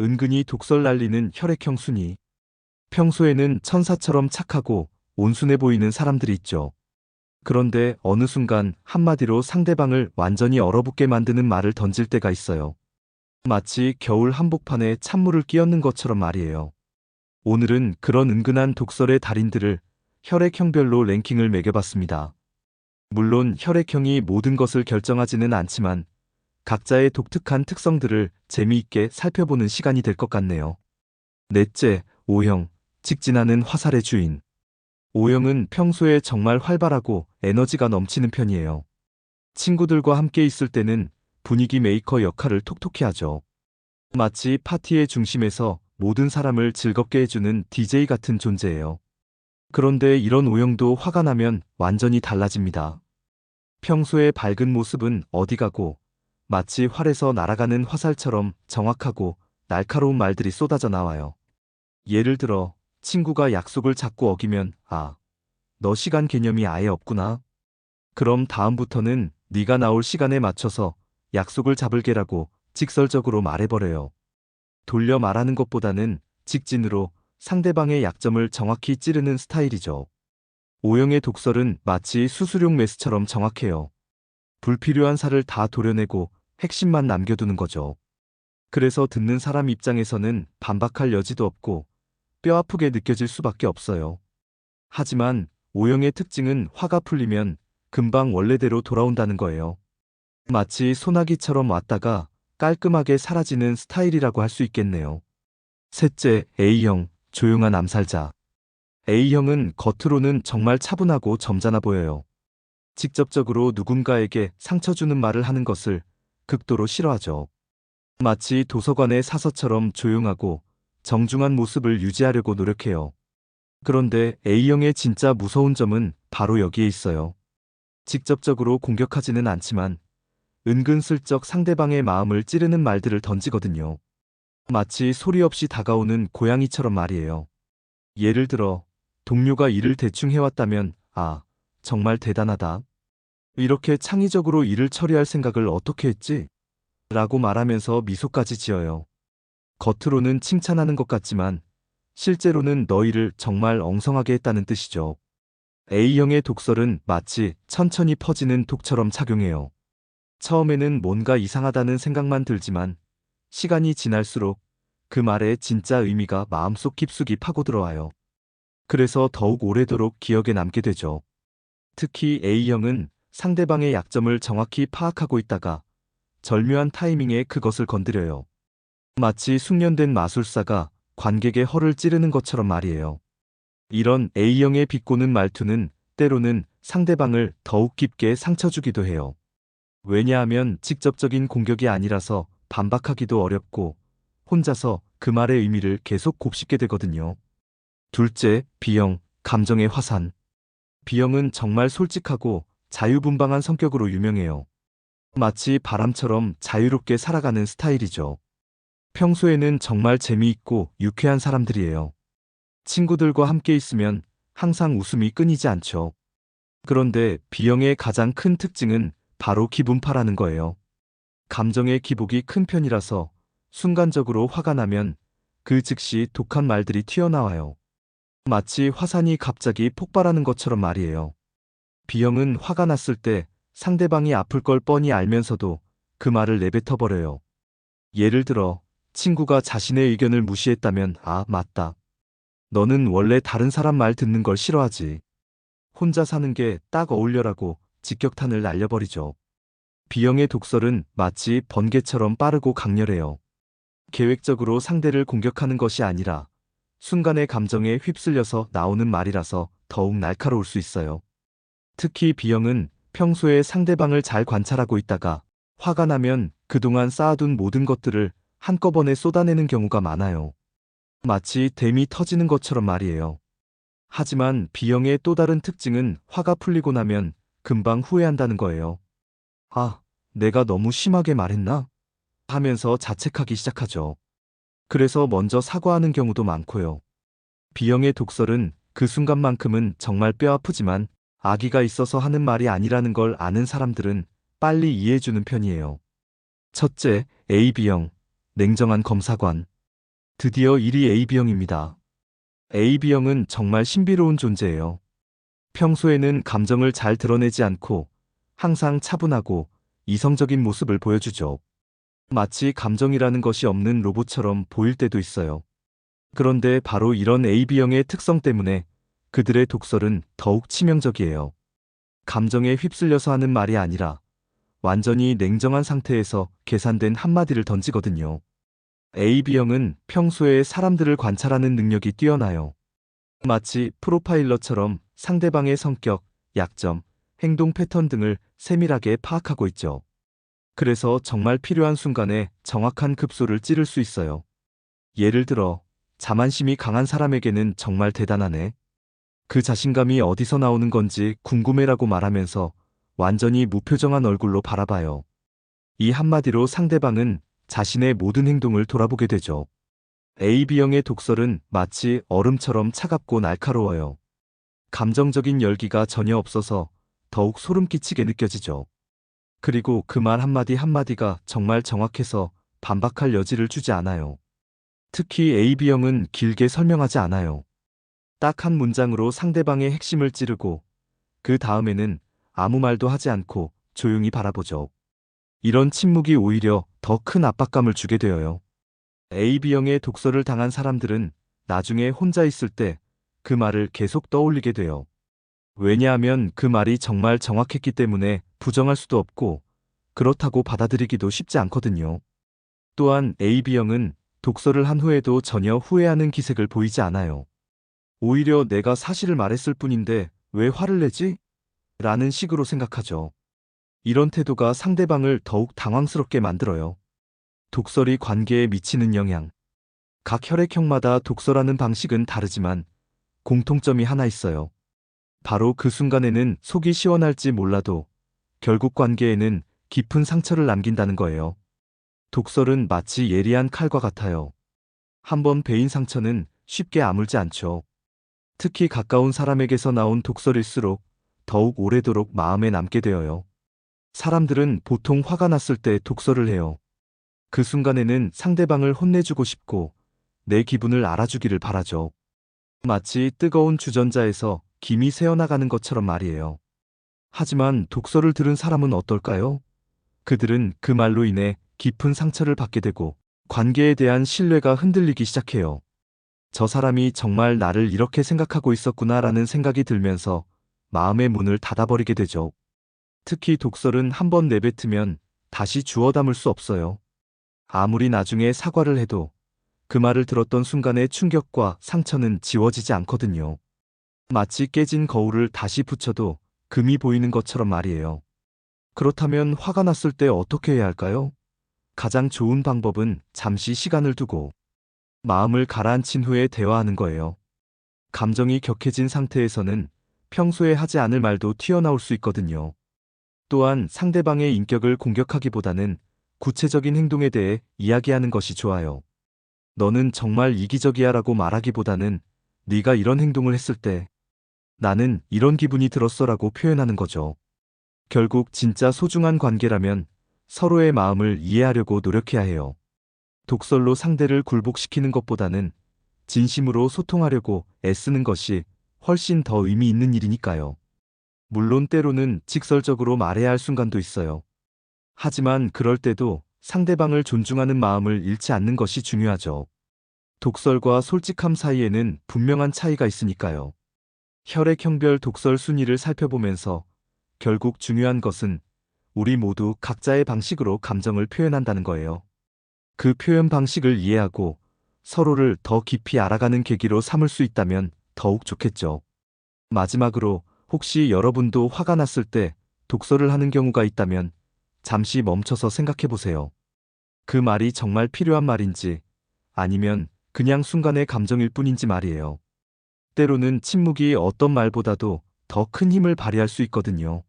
은근히 독설 날리는 혈액형 순이. 평소에는 천사처럼 착하고 온순해 보이는 사람들이 있죠. 그런데 어느 순간 한마디로 상대방을 완전히 얼어붙게 만드는 말을 던질 때가 있어요. 마치 겨울 한복판에 찬물을 끼얹는 것처럼 말이에요. 오늘은 그런 은근한 독설의 달인들을 혈액형별로 랭킹을 매겨봤습니다. 물론 혈액형이 모든 것을 결정하지는 않지만 각자의 독특한 특성들을 재미있게 살펴보는 시간이 될 것 같네요. 넷째, O형, 직진하는 화살의 주인. O형은 평소에 정말 활발하고 에너지가 넘치는 편이에요. 친구들과 함께 있을 때는 분위기 메이커 역할을 톡톡히 하죠. 마치 파티의 중심에서 모든 사람을 즐겁게 해주는 DJ 같은 존재예요. 그런데 이런 O형도 화가 나면 완전히 달라집니다. 평소의 밝은 모습은 어디 가고 마치 활에서 날아가는 화살처럼 정확하고 날카로운 말들이 쏟아져 나와요. 예를 들어 친구가 약속을 자꾸 어기면 아, 너 시간 개념이 아예 없구나. 그럼 다음부터는 네가 나올 시간에 맞춰서 약속을 잡을게라고 직설적으로 말해버려요. 돌려 말하는 것보다는 직진으로 상대방의 약점을 정확히 찌르는 스타일이죠. 오형의 독설은 마치 수수용 메스처럼 정확해요. 불필요한 살을 다 도려내고 핵심만 남겨두는 거죠. 그래서 듣는 사람 입장에서는 반박할 여지도 없고 뼈 아프게 느껴질 수밖에 없어요. 하지만 오형의 특징은 화가 풀리면 금방 원래대로 돌아온다는 거예요. 마치 소나기처럼 왔다가 깔끔하게 사라지는 스타일이라고 할 수 있겠네요. 셋째, A형, 조용한 암살자. A형은 겉으로는 정말 차분하고 점잖아 보여요. 직접적으로 누군가에게 상처 주는 말을 하는 것을 극도로 싫어하죠. 마치 도서관의 사서처럼 조용하고 정중한 모습을 유지하려고 노력해요. 그런데 A형의 진짜 무서운 점은 바로 여기에 있어요. 직접적으로 공격하지는 않지만 은근슬쩍 상대방의 마음을 찌르는 말들을 던지거든요. 마치 소리 없이 다가오는 고양이처럼 말이에요. 예를 들어, 동료가 일을 대충 해왔다면, 아, 정말 대단하다. 이렇게 창의적으로 일을 처리할 생각을 어떻게 했지? 라고 말하면서 미소까지 지어요. 겉으로는 칭찬하는 것 같지만, 실제로는 너 일을 정말 엉성하게 했다는 뜻이죠. A형의 독설은 마치 천천히 퍼지는 독처럼 작용해요. 처음에는 뭔가 이상하다는 생각만 들지만 시간이 지날수록 그 말의 진짜 의미가 마음속 깊숙이 파고들어와요. 그래서 더욱 오래도록 기억에 남게 되죠. 특히 A형은 상대방의 약점을 정확히 파악하고 있다가 절묘한 타이밍에 그것을 건드려요. 마치 숙련된 마술사가 관객의 허를 찌르는 것처럼 말이에요. 이런 A형의 비꼬는 말투는 때로는 상대방을 더욱 깊게 상처 주기도 해요. 왜냐하면 직접적인 공격이 아니라서 반박하기도 어렵고 혼자서 그 말의 의미를 계속 곱씹게 되거든요. 둘째, B형, 감정의 화산. B형은 정말 솔직하고 자유분방한 성격으로 유명해요. 마치 바람처럼 자유롭게 살아가는 스타일이죠. 평소에는 정말 재미있고 유쾌한 사람들이에요. 친구들과 함께 있으면 항상 웃음이 끊이지 않죠. 그런데 B형의 가장 큰 특징은 바로 기분파라는 거예요. 감정의 기복이 큰 편이라서 순간적으로 화가 나면 그 즉시 독한 말들이 튀어나와요. 마치 화산이 갑자기 폭발하는 것처럼 말이에요. B형은 화가 났을 때 상대방이 아플 걸 뻔히 알면서도 그 말을 내뱉어버려요. 예를 들어, 친구가 자신의 의견을 무시했다면, 아, 맞다. 너는 원래 다른 사람 말 듣는 걸 싫어하지. 혼자 사는 게 딱 어울려라고 직격탄을 날려버리죠. B형의 독설은 마치 번개처럼 빠르고 강렬해요. 계획적으로 상대를 공격하는 것이 아니라 순간의 감정에 휩쓸려서 나오는 말이라서 더욱 날카로울 수 있어요. 특히 B형은 평소에 상대방을 잘 관찰하고 있다가 화가 나면 그동안 쌓아둔 모든 것들을 한꺼번에 쏟아내는 경우가 많아요. 마치 댐이 터지는 것처럼 말이에요. 하지만 B형의 또 다른 특징은 화가 풀리고 나면 금방 후회한다는 거예요. 아, 내가 너무 심하게 말했나? 하면서 자책하기 시작하죠. 그래서 먼저 사과하는 경우도 많고요. B형의 독설은 그 순간만큼은 정말 뼈 아프지만 아기가 있어서 하는 말이 아니라는 걸 아는 사람들은 빨리 이해해주는 편이에요. 첫째, AB형, 냉정한 검사관. 드디어 1위 AB형입니다. AB형은 정말 신비로운 존재예요. 평소에는 감정을 잘 드러내지 않고 항상 차분하고 이성적인 모습을 보여주죠. 마치 감정이라는 것이 없는 로봇처럼 보일 때도 있어요. 그런데 바로 이런 AB형의 특성 때문에 그들의 독설은 더욱 치명적이에요. 감정에 휩쓸려서 하는 말이 아니라 완전히 냉정한 상태에서 계산된 한마디를 던지거든요. AB형은 평소에 사람들을 관찰하는 능력이 뛰어나요. 마치 프로파일러처럼 상대방의 성격, 약점, 행동 패턴 등을 세밀하게 파악하고 있죠. 그래서 정말 필요한 순간에 정확한 급소를 찌를 수 있어요. 예를 들어, 자만심이 강한 사람에게는 정말 대단하네. 그 자신감이 어디서 나오는 건지 궁금해라고 말하면서 완전히 무표정한 얼굴로 바라봐요. 이 한마디로 상대방은 자신의 모든 행동을 돌아보게 되죠. AB형의 독설은 마치 얼음처럼 차갑고 날카로워요. 감정적인 열기가 전혀 없어서 더욱 소름 끼치게 느껴지죠. 그리고 그 말 한마디 한마디가 정말 정확해서 반박할 여지를 주지 않아요. 특히 AB형은 길게 설명하지 않아요. 딱 한 문장으로 상대방의 핵심을 찌르고 그 다음에는 아무 말도 하지 않고 조용히 바라보죠. 이런 침묵이 오히려 더 큰 압박감을 주게 되어요. AB형의 독설을 당한 사람들은 나중에 혼자 있을 때 그 말을 계속 떠올리게 돼요. 왜냐하면 그 말이 정말 정확했기 때문에 부정할 수도 없고 그렇다고 받아들이기도 쉽지 않거든요. 또한 AB형은 독설을 한 후에도 전혀 후회하는 기색을 보이지 않아요. 오히려 내가 사실을 말했을 뿐인데 왜 화를 내지? 라는 식으로 생각하죠. 이런 태도가 상대방을 더욱 당황스럽게 만들어요. 독설이 관계에 미치는 영향. 각 혈액형마다 독설하는 방식은 다르지만 공통점이 하나 있어요. 바로 그 순간에는 속이 시원할지 몰라도 결국 관계에는 깊은 상처를 남긴다는 거예요. 독설은 마치 예리한 칼과 같아요. 한번 베인 상처는 쉽게 아물지 않죠. 특히 가까운 사람에게서 나온 독설일수록 더욱 오래도록 마음에 남게 되어요. 사람들은 보통 화가 났을 때 독설을 해요. 그 순간에는 상대방을 혼내주고 싶고 내 기분을 알아주기를 바라죠. 마치 뜨거운 주전자에서 김이 새어나가는 것처럼 말이에요. 하지만 독설을 들은 사람은 어떨까요? 그들은 그 말로 인해 깊은 상처를 받게 되고 관계에 대한 신뢰가 흔들리기 시작해요. 저 사람이 정말 나를 이렇게 생각하고 있었구나라는 생각이 들면서 마음의 문을 닫아버리게 되죠. 특히 독설은 한 번 내뱉으면 다시 주워 담을 수 없어요. 아무리 나중에 사과를 해도 그 말을 들었던 순간의 충격과 상처는 지워지지 않거든요. 마치 깨진 거울을 다시 붙여도 금이 보이는 것처럼 말이에요. 그렇다면 화가 났을 때 어떻게 해야 할까요? 가장 좋은 방법은 잠시 시간을 두고 마음을 가라앉힌 후에 대화하는 거예요. 감정이 격해진 상태에서는 평소에 하지 않을 말도 튀어나올 수 있거든요. 또한 상대방의 인격을 공격하기보다는 구체적인 행동에 대해 이야기하는 것이 좋아요. 너는 정말 이기적이야 라고 말하기보다는 네가 이런 행동을 했을 때 나는 이런 기분이 들었어 라고 표현하는 거죠. 결국 진짜 소중한 관계라면 서로의 마음을 이해하려고 노력해야 해요. 독설로 상대를 굴복시키는 것보다는 진심으로 소통하려고 애쓰는 것이 훨씬 더 의미 있는 일이니까요. 물론 때로는 직설적으로 말해야 할 순간도 있어요. 하지만 그럴 때도 상대방을 존중하는 마음을 잃지 않는 것이 중요하죠. 독설과 솔직함 사이에는 분명한 차이가 있으니까요. 혈액형별 독설 순위를 살펴보면서 결국 중요한 것은 우리 모두 각자의 방식으로 감정을 표현한다는 거예요. 그 표현 방식을 이해하고 서로를 더 깊이 알아가는 계기로 삼을 수 있다면 더욱 좋겠죠. 마지막으로 혹시 여러분도 화가 났을 때 독설을 하는 경우가 있다면 잠시 멈춰서 생각해 보세요. 그 말이 정말 필요한 말인지 아니면 그냥 순간의 감정일 뿐인지 말이에요. 때로는 침묵이 어떤 말보다도 더 큰 힘을 발휘할 수 있거든요.